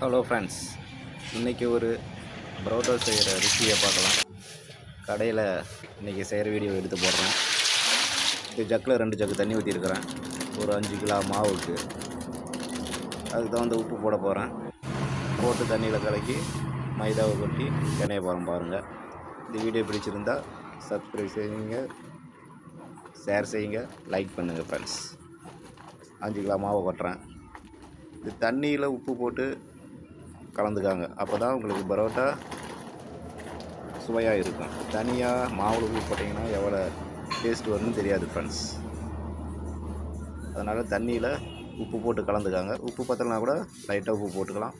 Hello friends இன்றைக்கி ஒரு பரோட்டா செய்கிற ருசியை பார்க்கலாம். கடையில் இன்றைக்கி செய்கிற வீடியோ எடுத்து போடுறேன். இது ஜக்கில் ரெண்டு ஜக்கு தண்ணி ஊற்றிருக்கிறேன் ஒரு அஞ்சு கிலோ மாவுக்கு. அதுக்கு தகுந்த உப்பு போட போகிறேன் போட்டு தண்ணியில் கலக்கி மைதாவை கொட்டி எண்ணெயை போகிறேன் பாருங்கள் இந்த வீடியோ பிடிச்சிருந்தால் சப்ஸ்கிரைப் செய்யுங்க. ஷேர் செய்யுங்க. லைக் பண்ணுங்கள் ஃப்ரெண்ட்ஸ் அஞ்சு கிலோ மாவை கொட்டுறேன். இது தண்ணியில் உப்பு போட்டு கலந்துக்காங்க. அப்போ தான் உங்களுக்கு பரோட்டா சுவையாக இருக்கும். தனியாக மாவில் உப்பு போட்டிங்கன்னா எவ்வளோ டேஸ்ட் வரும்னு தெரியாது ஃப்ரெண்ட்ஸ் அதனால் தண்ணியில் உப்பு போட்டு கலந்துக்காங்க. உப்பு பத்தலைனா கூட லைட்டாக உப்பு போட்டுக்கலாம்.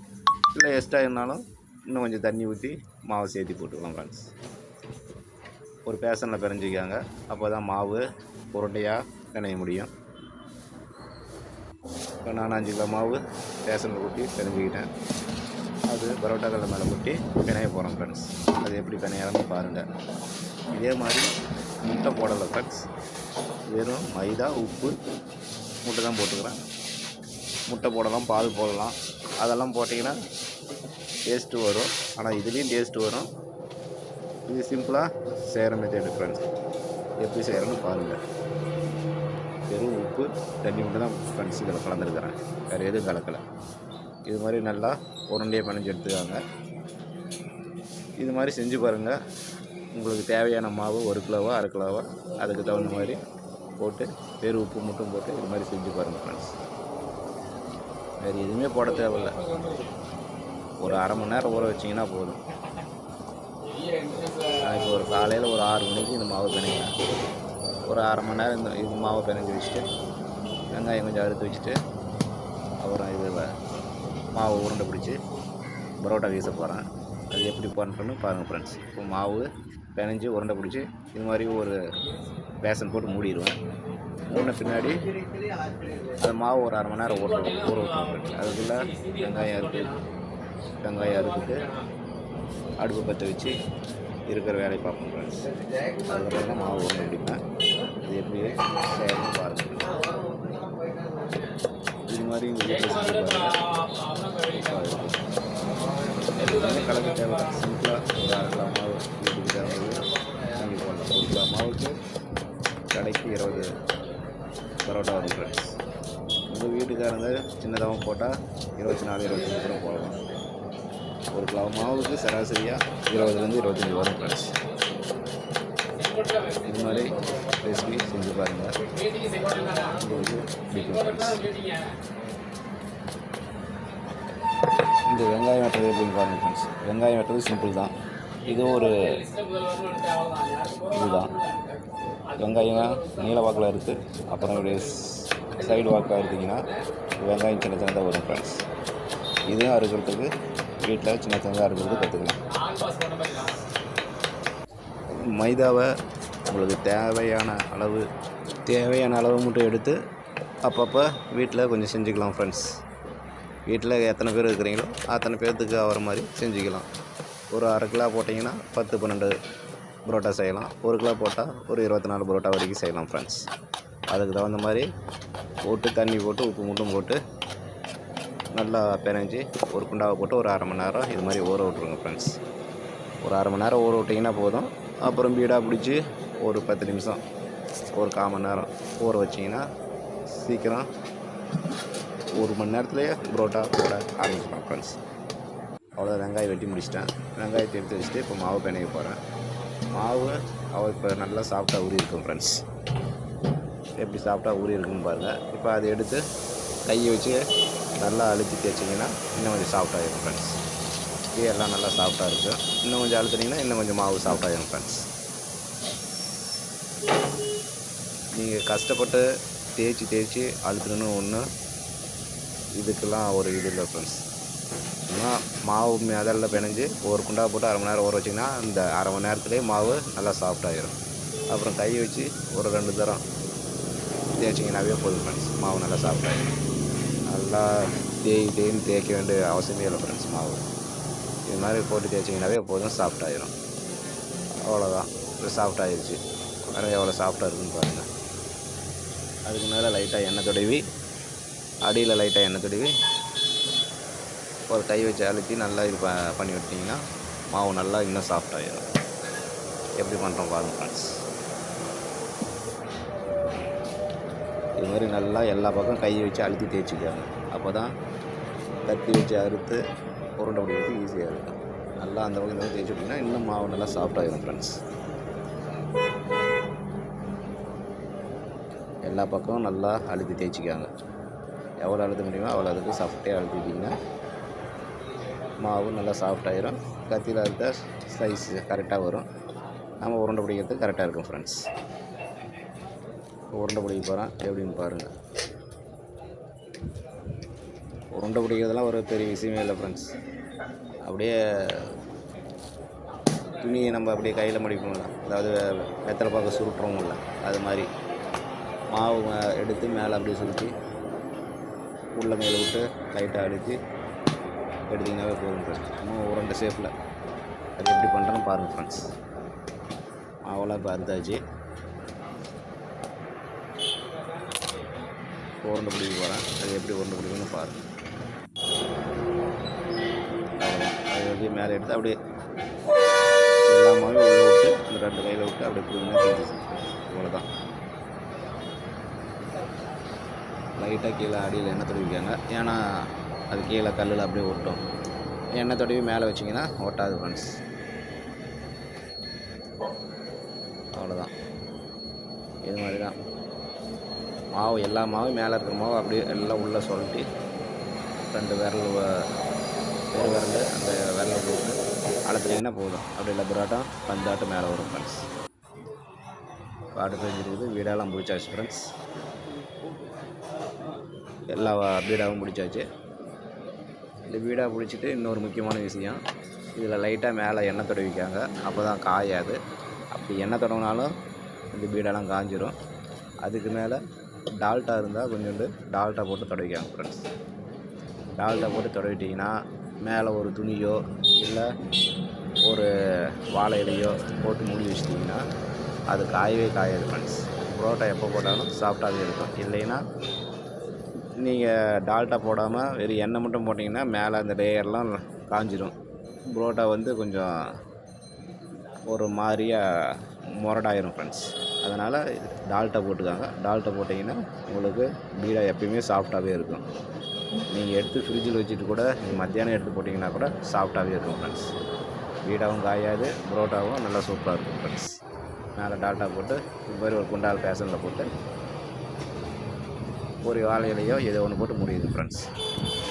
இல்லை எக்ஸ்ட்ரா இருந்தாலும் இன்னும் கொஞ்சம் தண்ணி ஊற்றி மாவை சேர்த்து போட்டுக்கலாம் ஃப்ரெண்ட்ஸ் ஒரு பேசனில் பிரிஞ்சிக்காங்க. அப்போ தான் மாவு உருண்டையாக பிணைய முடியும். இப்போ நான் அஞ்சு கிலோ மாவு பேசனில் ஊற்றி பிணைஞ்சிக்கிட்டேன் அது பரோட்டா மேலே கொட்டி பிணைய போகிறோம் ஃப்ரெண்ட்ஸ் அது எப்படி பிணையாதுன்னு பாருங்கள் இதே மாதிரி முட்டை போடலை ஃப்ரெண்ட்ஸ் வெறும் மைதா உப்பு முட்டை தான் போட்டுக்கிறேன். முட்டை போடலாம் பால் போடலாம். அதெல்லாம் போட்டிங்கன்னா டேஸ்ட்டு வரும். ஆனால் இதுலேயும் டேஸ்ட்டு வரும். இது சிம்பிளாக செய்கிற மெத்தேடு ஃப்ரெண்ட்ஸ் எப்படி செய்கிறேன்னு பாருங்கள் வெறும் உப்பு தண்ணி மட்டும் தான் ஃப்ரெண்ட்ஸ் இதில் கலந்துருக்கிறேன். வேறு எதுவும் கலக்கலை. இது மாதிரி நல்லா உருண்டையை பிணைஞ்சு எடுத்துக்காங்க. இது மாதிரி செஞ்சு பாருங்கள் உங்களுக்கு தேவையான மாவு ஒரு கிலோவோ அரை கிலோவோ அதுக்கு தகுந்த மாதிரி போட்டு பேர் உப்பு மட்டும் போட்டு இது மாதிரி செஞ்சு பாருங்கள் ஃப்ரெண்ட்ஸ் வேறு எதுவுமே போட தேவையில்ல. ஒரு அரை மணி நேரம் ஊற வச்சிங்கன்னா போதும். நான் இப்போ ஒரு காலையில் ஒரு ஆறு மணிக்கு இந்த மாவு பிணைக்கிறேன் ஒரு அரை மணி நேரம் இந்த இது மாவை பிணைஞ்சி வச்சுட்டு வெங்காயம் கொஞ்சம் அறுத்து வச்சுட்டு அப்புறம் இது மாவு உருண்டை பிடிச்சி பரோட்டா வீச போகிறேன் அது எப்படி பண்ணுறேன்னு பாருங்கள் ஃப்ரெண்ட்ஸ் இப்போ மாவு பிணைஞ்சி உருண்டை பிடிச்சி இது மாதிரி ஒரு பேசன் போட்டு மூடிடுவேன். மூடின பின்னாடி அந்த மாவு ஒரு அரை மணி நேரம் ஊற ஊற விட்டுருவேன் ஃப்ரெண்ட்ஸ் அதுக்குள்ளே வெங்காயம் இருக்குது வெங்காயம் அறுத்துட்டு அடுப்பு பற்ற வச்சு இருக்கிற வேலையை பார்ப்போம் ஃப்ரெண்ட்ஸ் அதுக்கப்புறம் தான் மாவு ஒன்று பிடிப்பேன். இது எப்படி செய்யணும்னு பாருங்கள் இது மாதிரி உங்கள் வீட்டில் எல்லாமே கலக்க தேவை சிம்பிளாக ஒரு அரை கிலோ மாவு வீட்டுக்கு தேவைப்படுது வாங்கி போடலாம் ஒரு கிலோ மாவுக்கு கடைக்கு இருபது பரோட்டா வரும் ஃப்ரெண்ட்ஸ் உங்கள் வீட்டுக்காரங்க சின்னதாகவும் போட்டால் இருபத்தி நாலு இருபத்தஞ்சி கூட போடலாம் ஒரு கிலோ மாவுக்கு சராசரியாக இருபதுலேருந்து இருபத்தஞ்சி வரும் ஃப்ரெண்ட்ஸ் இது மாதிரி ரெசிபி செஞ்சு பாருங்கள் உங்களுக்கு பிடிக்கும் இந்த வெங்காயம் வெட்டுறது எப்படின்னு பாருங்கள் ஃப்ரெண்ட்ஸ் வெங்காயம் வெட்டுறது சிம்பிள் தான். இது ஒரு இதுதான். வெங்காயம் நீல வாக்கில் இருக்குது அப்புறம் இப்படி சைடு வாக்கில் எடுத்திங்கன்னா வெங்காயம் சின்ன சின்னதாக வரும் ஃப்ரெண்ட்ஸ் இதுவும் அறுக்கிறதுக்கு வீட்டில் சின்ன சின்னதாக அறுக்கிறது கற்றுக்கலாம் மைதாவை உங்களுக்கு தேவையான அளவு தேவையான அளவு மட்டும் எடுத்து அப்பப்போ வீட்டில் கொஞ்சம் செஞ்சுக்கலாம் ஃப்ரெண்ட்ஸ் வீட்டில் எத்தனை பேர் இருக்கிறீங்களோ அத்தனை பேர்த்துக்கு ஆகிற மாதிரி செஞ்சுக்கலாம். ஒரு அரை கிலோ போட்டிங்கன்னா பத்து பன்னெண்டு புரோட்டா செய்யலாம். ஒரு கிலோ போட்டால் ஒரு இருபத்தி நாலு புரோட்டா வரைக்கும் செய்யலாம் ஃப்ரெண்ட்ஸ் அதுக்கு தகுந்த மாதிரி போட்டு தண்ணி போட்டு உப்பு மட்டும் போட்டு நல்லா பெனஞ்சி ஒரு குண்டாவை போட்டு ஒரு அரை மணி நேரம் இது மாதிரி ஊற விட்ருங்க ஃப்ரெண்ட்ஸ் ஒரு அரை மணி நேரம் ஊற விட்டிங்கன்னா போதும். அப்புறம் பீடாக பிடிச்சி ஒரு பத்து நிமிஷம் ஒரு கால் மணி நேரம் ஊற வச்சிங்கன்னா சீக்கிரம் ஒரு மணி நேரத்துலேயே புரோட்டா போட ஆரம்பிக்கலாம் ஃப்ரெண்ட்ஸ் அவ்வளோ வெங்காயம் வெட்டி முடிச்சிட்டேன். வெங்காயத்தை எடுத்து வச்சுட்டு இப்போ மாவு பிணைய போகிறேன் மாவு அவள் இப்போ நல்லா சாப்பிட்டா ஊறி இருக்கும் ஃப்ரெண்ட்ஸ் எப்படி சாப்பிட்டா ஊறி இருக்குன்னு பாருங்கள் இப்போ அதை எடுத்து கையை வச்சு நல்லா அழுத்தி தேய்ச்சிங்கன்னா இன்னும் கொஞ்சம் சாஃப்டாகிடும் ஃப்ரெண்ட்ஸ் இது எல்லாம் நல்லா சாஃப்டாக இருக்குது இன்னும் கொஞ்சம் அழுத்துனீங்கன்னா இன்னும் கொஞ்சம் மாவு சாஃப்டாகிடும் ஃப்ரெண்ட்ஸ் நீங்கள் கஷ்டப்பட்டு தேய்ச்சி தேய்ச்சி அழுத்தணுன்னு ஒன்று இதுக்கெல்லாம் ஒரு இது இல்லை ஃப்ரெண்ட்ஸ் சும்மா மாவு மிதல்ல பிணைஞ்சு ஒரு குண்டா போட்டு அரை மணி நேரம் ஊற வச்சிங்கன்னா இந்த அரை மணி நேரத்துலேயே மாவு நல்லா சாஃப்டாகிடும் அப்புறம் கை வச்சு ஒரு ரெண்டு தரம் தேய்ச்சிங்கனாவே போதும் ஃப்ரெண்ட்ஸ் மாவு நல்லா சாஃப்டாகிடும் நல்லா தேய் தேய்னு தேய்க்க வேண்டிய அவசியமே இல்லை ஃப்ரெண்ட்ஸ் மாவு. இது மாதிரி போட்டு தேய்ச்சிங்கனாவே போதும் சாஃப்டாகிடும் அவ்வளோதான் இப்போ சாஃப்டாகிடுச்சு வேறு எவ்வளோ சாஃப்டாக இருக்குன்னு பாருங்கள் அதுக்கு மேலே லைட்டாக எண்ணெய் தடவி அடியில் லைட்டாக எண்ணெய் தடவி ஒரு கை வச்சு அழுத்தி நல்லா இது ப பண்ணி விட்டிங்கன்னா மாவு நல்லா இன்னும் சாஃப்டாகிடும் எப்படி பண்ணுறோம் பாருங்கள் ஃப்ரெண்ட்ஸ் இது மாதிரி நல்லா எல்லா பக்கம் கையை வச்சு அழுத்தி தேய்ச்சிக்காங்க. அப்போ தான் கத்தி வச்சு அறுத்து உருண்டை பிடிக்கிறது ஈஸியாக இருக்கும். நல்லா அந்த பக்கம் இந்த தேய்ச்சி விட்டிங்கன்னா இன்னும் மாவு நல்லா சாஃப்டாகிடும் ஃப்ரெண்ட்ஸ் எல்லா பக்கமும் நல்லா அழுத்தி தேய்ச்சிக்காங்க. எவ்வளோ அழுது முடியுமோ அவ்வளோ அதுக்கு சாஃப்டாக அழுத்திட்டிங்கன்னா மாவு நல்லா சாஃப்ட் ஆயிரும். கத்தியில் அறுத்த ஸ்லைஸ் கரெக்டாக வரும். நம்ம உருண்டை பிடிக்கிறதுக்கு கரெக்டாக இருக்கும் ஃப்ரெண்ட்ஸ் உருண்டை பிடிக்க போகிறேன் எப்படின்னு பாருங்கள் உருண்டை பிடிக்கிறதுலாம் ஒரு பெரிய விஷயமே இல்லை ஃப்ரெண்ட்ஸ் அப்படியே துணியை நம்ம அப்படியே கையில் மடிப்போம்ல. அதாவது வெத்தலை பார்க்க சுருட்டுறோம்ல அது மாதிரி. மாவு மே- எடுத்து மேலே அப்படியே சுருட்டி உள்ள மேலே விட்டு லைட்டாக அழுத்தி எடுத்திங்கனாவே போதும் ஃப்ரெண்ட்ஸ் இன்னும் ரெண்டு ஷேப்பில் அது எப்படி பண்ணுறேன்னு பாருங்கள் ஃப்ரெண்ட்ஸ் அவ்வளோ இப்போ அறுத்தாச்சு. உருண்டை பிடிக்க போகிறேன் அது எப்படி உருண்டை பிடிக்கணும்னு பாருங்கள் அது அப்படியே மேலே எடுத்து அப்படியே எல்லா உள்ளே விட்டு இந்த ரெண்டு கையில் விட்டு அப்படியே பிடிக்கணும் தெரிஞ்சு இவ்வளோதான் லைட்டாக கீழே அடியில் எண்ணெய் தடவிக்காங்க ஏன்னா அது கீழே கல்லில் அப்படியே ஒட்டும் எண்ணெய் தடவி மேலே வச்சிங்கன்னா ஒட்டாது ஃப்ரெண்ட்ஸ் அவ்வளோதான் இது மாதிரி தான் மாவு எல்லா மாவும் மேலே இருக்கிற மாவு அப்படியே எல்லாம் உள்ளே சொல்லிட்டு ரெண்டு விரல் வ- ஒரு விரல் அந்த விரலை போட்டு அழுத்துனீங்கன்னா போதும்? அப்படி இல்லை புரோட்டம் பந்தாட்டம் மேலே வரும் ஃப்ரெண்ட்ஸ் பாட்டு தெரிஞ்சிருக்குது வீடெல்லாம் பிடிச்சாச்சு ஃப்ரெண்ட்ஸ் எல்லா பீடாவும் பிடிச்சாச்சு. இந்த பீடா பிடிச்சிட்டு இன்னொரு முக்கியமான விஷயம் இதில் லைட்டாக மேலே எண்ணெய் தடவிக்காங்க அப்போ தான் காயாது. அப்படி எண்ணெய் தடவினாலும் இந்த பீடெல்லாம் காஞ்சிரும். அதுக்கு மேலே டால்ட்டா இருந்தால் கொஞ்சோண்டு டால்ட்டா போட்டு தடவிக்காங்க ஃப்ரெண்ட்ஸ் டால்ட்டா போட்டு தடவிட்டிங்கன்னா மேலே ஒரு துணியோ இல்லை ஒரு வாழை இலையோ போட்டு மூடி வச்சிட்டிங்கன்னா அது காயவே காயாது ஃப்ரெண்ட்ஸ் புரோட்டா எப்போ போட்டாலும் சாஃப்டாகவே இருக்கும். இல்லைன்னா நீங்கள் டால்ட்டா போடாமல் வெறும் எண்ணெய் மட்டும் போட்டிங்கன்னா மேலே அந்த லேயர்லாம் காஞ்சிடும் புரோட்டா வந்து கொஞ்சம் ஒரு மாதிரியாக முரடாயிரும் ஃப்ரெண்ட்ஸ் அதனால் டால்ட்டா போட்டுக்காங்க. டால்ட்டா போட்டிங்கன்னா உங்களுக்கு பீடா எப்பயுமே சாஃப்டாகவே இருக்கும். நீங்கள் எடுத்து ஃப்ரிட்ஜில் வச்சுட்டு கூட நீங்கள் மத்தியானம் எடுத்து போட்டிங்கன்னா கூட சாஃப்டாகவே இருக்கும் ஃப்ரெண்ட்ஸ் பீடாவும் காயாது புரோட்டாவும் நல்லா சூப்பராக இருக்கும் ஃப்ரெண்ட்ஸ் மேலே டால்ட்டா போட்டு இது மாதிரி ஒரு குண்டால் பேசனில் போட்டு ஒரு வாழையிலையோ ஏதோ ஒன்று போட்டு முடியுது ஃப்ரெண்ட்ஸ்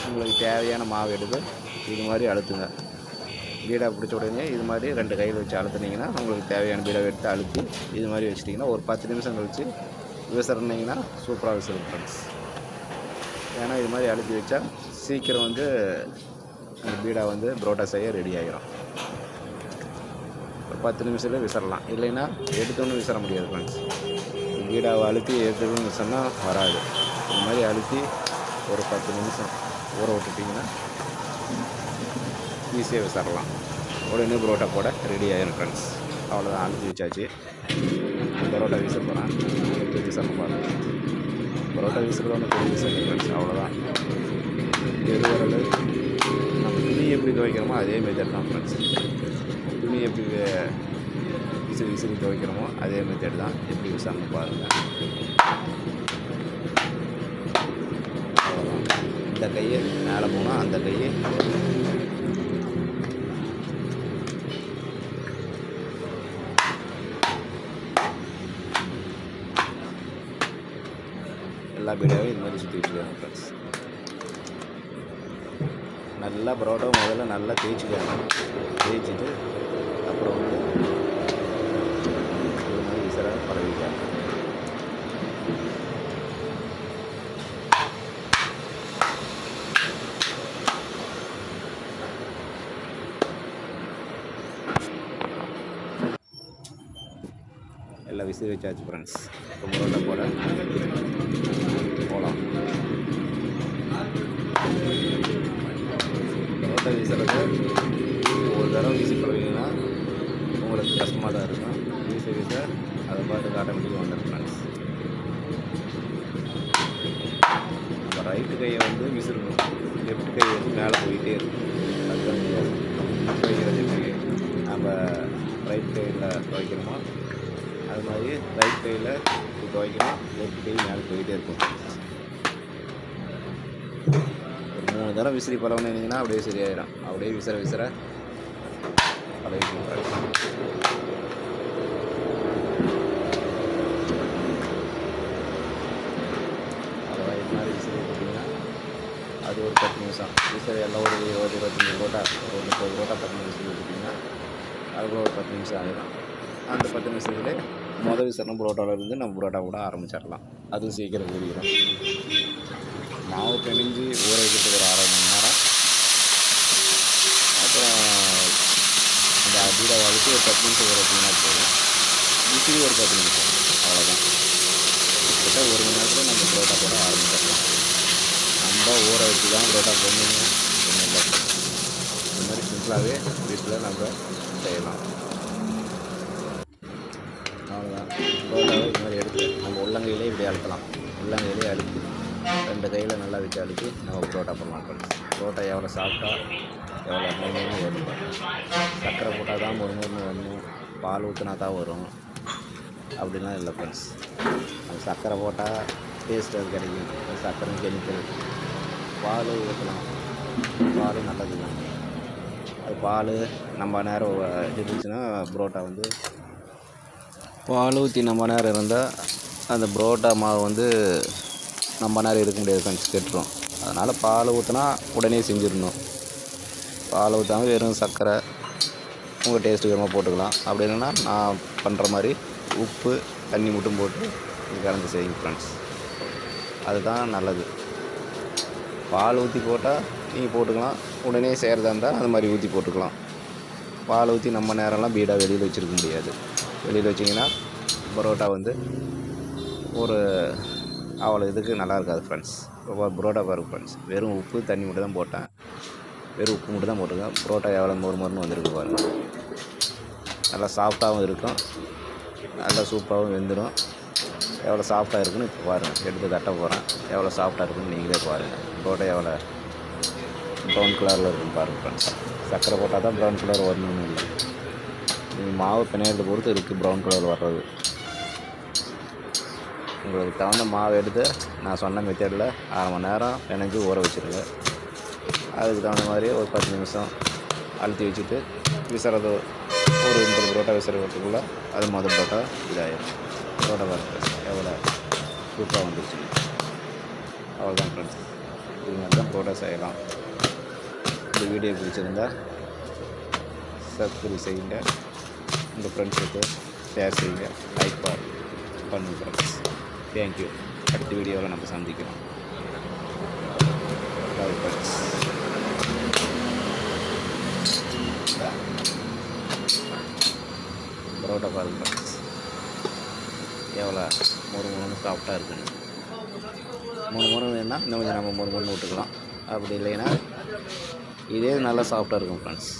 உங்களுக்கு தேவையான மாவு எடுத்து இது மாதிரி அழுத்துங்க. பீடா பிடிச்ச உடனே இது மாதிரி ரெண்டு கையில் வச்சு அழுத்துனீங்கன்னா உங்களுக்கு தேவையான பீடாவை எடுத்து அழுத்தி இது மாதிரி வச்சிட்டிங்கன்னா ஒரு பத்து நிமிஷம் கழிச்சு விசிறினீங்கன்னா சூப்பராக விசிறும் ஃப்ரெண்ட்ஸ் ஏன்னா இது மாதிரி அழுத்தி வச்சா சீக்கிரம் வந்து அந்த பீடா வந்து புரோட்டா செய்ய ரெடி ஆகிரும் ஒரு பத்து நிமிஷத்தில் விசிறலாம். இல்லைன்னா எடுத்தோன்னு விசிற முடியாது ஃப்ரெண்ட்ஸ் பீடாவை அழுத்தி எடுத்துக்கணும்னு சொன்னால் வராது. இந்த மாதிரி அழுத்தி ஒரு பத்து நிமிஷம் ஊற விட்டுட்டிங்கன்னா ஈஸியாக விசாரலாம். உடனே புரோட்டா போட ரெடி ஆகிடும் ஃப்ரெண்ட்ஸ் அவ்வளோதான் அழுத்தி வச்சாச்சு. பரோட்டா வீச போகிறேன் எப்படி வீசணும் பாருங்க பரோட்டா வீசுறது ஒன்று பெரிய வீசல் ஃப்ரெண்ட்ஸ் அவ்வளோதான் பெருவரல் நம்ம துணி எப்படி துவைக்கிறோமோ அதே மெத்தட் தான் ஃப்ரெண்ட்ஸ் துணி எப்படி வே- விசிறி விசிறி துவைக்கிறோமோ அதே மெத்தட் தான். எப்படி விசாரணை பாருங்கள் அவ்வளோதான் இந்த கையை மேலே போனால் அந்த கையை. எல்லா பீடாவும் இது மாதிரி சுற்றிட்டு இருக்காங்க ஃப்ரெண்ட்ஸ் நல்லா பரோட்டா முதல்ல நல்லா தேய்ச்சிக்காங்க. தேய்ச்சிட்டு அப்புறம் வந்து இது மாதிரி விசிற பழகிக்காங்க எல்லாம் விசிறி ஃப்ரெண்ட்ஸ் ரொம்ப பரோட்டா போகலாம் பரோட்டா வீசுறது ஒரு தடவை வீசி பழகிங்கன்னா உங்களுக்கு கஷ்டமாக தான் இருக்கும். வீச வீச அதை பார்த்து ஆட்டோமேட்டிக்காக வந்துடும் ஃப்ரெண்ட்ஸ் நம்ம ரைட்டு கையை வந்து விசிறணும். லெஃப்ட் கை வந்து மேலே போயிட்டே இருக்கும். அதுதான் நம்ம ரைட் கையில் துவைக்கிறோமோ அது மாதிரி ரைட் கையில் துவைக்கணும் லெஃப்ட் கை மேலே போயிட்டே இருக்கும். ஒரு மூணு தடவை விசிறி பழகினீங்கன்னா அப்படியே சரியாயிடும் அப்படியே விசிற விசிற. அப்படியே அவ்வளோதான் மாதிரி விசிறி அது ஒரு பத்து நிமிஷம். விசிறி எல்லாம் ஒரு இருபது இருபத்தஞ்சி கோட்டா ஒரு முப்பது கோட்டா பத்து நிமிஷம் விட்டுட்டிங்கன்னா அதுக்குள்ள ஒரு பத்து நிமிஷம் ஆகிடும் அந்த பத்து நிமிஷத்துலேயே மொதல் விசிறணும் புரோட்டாவிலேருந்து நம்ம புரோட்டா கூட ஆரம்பிச்சிடலாம். அதுவும் சீக்கிரம் ஊறிடும் மாவு பிணைஞ்சு ஊற வைக்கிறதுக்கு ஒரு அரை மணி நேரம். அப்புறம் அந்த பீடா வலிச்சு ஒரு பத்து நிமிஷம் ஊற வச்சிங்கன்னா போதும். விசிறி ஒரு பத்து நிமிஷம் அவ்வளோதான் கிட்ட ஒரு மணி நேரத்தில் நம்ம புரோட்டா போட ஆரம்பிச்சிடலாம். நம்ம ஊற வச்சு தான் புரோட்டா போடணுங்க ஒன்றும் இல்லை. இந்த மாதிரி சிம்பிளாகவே வீட்டில் நம்ம செய்யலாம். அவ்வளோதான் மாதிரி எடுத்து நம்ம உள்ளங்கையிலே இப்படி அழுத்தலாம். உள்ளங்கையிலே அழுத்தி ரெண்டு கையில் நல்லா வச்சு அழுத்தி நம்ம புரோட்டா பண்ணலாம் புரோட்டா எவ்வளோ சாப்பிட்டா எவ்வளோ மொறுமொறுன்னு வரும் சர்க்கரை போட்டால் தான் மொறுமொறுன்னு வரணும் பால் ஊற்றினா தான் வரும். அப்படிலாம் இல்லை ஃப்ரெண்ட்ஸ் அது சர்க்கரை போட்டால் டேஸ்ட் அது கிடைக்கும். சர்க்கரை கெமிக்கல் பால் ஊற்றலாம் பால் நல்லது தான். அது பால் நம்ம நேரம் இருந்துச்சுன்னா புரோட்டா வந்து பால் ஊற்றி நம்ம நேரம் இருந்தால் அந்த புரோட்டா மாவு வந்து நம்ம நேரம் இருக்க முடியாது ஃப்ரெண்ட்ஸ் கெட்டுரும். அதனால் பால் ஊற்றினா உடனே செஞ்சிடணும். பால் ஊற்றாமல் வெறும் சர்க்கரை உங்கள் டேஸ்ட்டுக்கு விதமாக போட்டுக்கலாம். அப்படி இல்லைன்னா நான் பண்ணுற மாதிரி உப்பு தண்ணி மட்டும் போட்டு கலந்து செய்யுங்க ஃப்ரெண்ட்ஸ் அதுதான் நல்லது. பால் ஊற்றி போட்டால் நீங்கள் போட்டுக்கலாம். உடனே செய்கிறதா இருந்தால் அந்த மாதிரி ஊற்றி போட்டுக்கலாம். பால் ஊற்றி நம்ம நேரம்லாம் பீடாக வெளியில் வச்சுருக்க முடியாது. வெளியில் வச்சிங்கன்னா பரோட்டா வந்து ஒரு அவ்வளோ இதுக்கு நல்லா இருக்காது ஃப்ரெண்ட்ஸ் இப்போ பரோட்டா பாருங்க ஃப்ரெண்ட்ஸ் வெறும் உப்பு தண்ணி மட்டும் தான் போட்டேன். வெறும் உப்பு மட்டும் தான் போட்டிருக்கேன். பரோட்டா எவ்வளோ மொறு மொறுன்னு வந்திருக்கு பாருங்கள் நல்லா சாஃப்டாகவும் இருக்கும். நல்லா சூப்பராகவும் வெந்துடும் எவ்வளோ சாஃப்டாக இருக்குன்னு இப்போ பாருங்கள் எடுத்து தட்ட போகிறேன் எவ்வளோ சாஃப்டாக இருக்குன்னு நீங்களே பாருங்கள் பரோட்டா எவ்வளோ ப்ரௌன் கலரில் இருக்குன்னு பாருங்கள் ஃப்ரெண்ட்ஸ் சர்க்கரை போட்டால் தான் ப்ரௌன் கலர் வரணும்னு இல்லை நீங்கள் மாவு பிணையிறத பொறுத்து இருக்குது ப்ரௌன் கலர் வர்றது. உங்களுக்கு தகுந்த மாவு எடுத்து நான் சொன்ன மெத்தடில் அரை மணி நேரம் பிணைஞ்சு ஊற வச்சுருங்க. அதுக்கு தகுந்த மாதிரி ஒரு பத்து நிமிஷம் அழுத்தி வச்சுட்டு விசிறது ஒரு முப்பது புரோட்டா விசிறதுக்குள்ளே அது மொதல் புரோட்டா இதாகிடும் புரோட்டா வரது எவ்வளோ சூப்பராக வந்துருச்சு. அவ்வளோதான் ஃப்ரெண்ட்ஸ் இது மாதிரி தான் புரோட்டா செய்யலாம். இந்த வீடியோ பிடிச்சிருந்தா சப்ஸ்கிரைப் செய்யுங்க. உங்கள் ஃப்ரெண்ட்ஸுக்கு ஷேர் செய்யுங்க. லைக் பண்ணுங்கள் ஃப்ரெண்ட்ஸ் தேங்க்யூ அடுத்த வீடியோவில் நம்ம சந்திக்கிறோம் லவ் ஃப்ரெண்ட்ஸ் பரோட்டா பாருங்க ஃப்ரெண்ட்ஸ் எவ்வளோ ஒரு மொறுன்னு சாஃப்டாக இருக்குன்னு மூணு முறை வேணுன்னா இன்னும் கொஞ்சம் நம்ம மொறு மொறுன்னு விட்டுக்கலாம். அப்படி இல்லைன்னா இதே நல்லா சாஃப்டாக இருக்கும் ஃப்ரெண்ட்ஸ்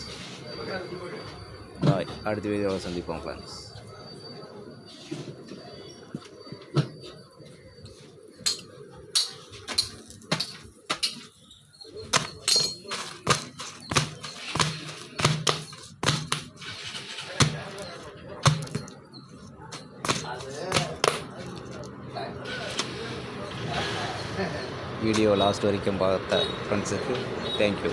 பாய் அடுத்த வீடியோவில் சந்திப்போம் ஃப்ரெண்ட்ஸ் வீடியோ லாஸ்ட் வரைக்கும் பார்த்த ஃப்ரெண்ட்ஸுக்கு தேங்க்யூ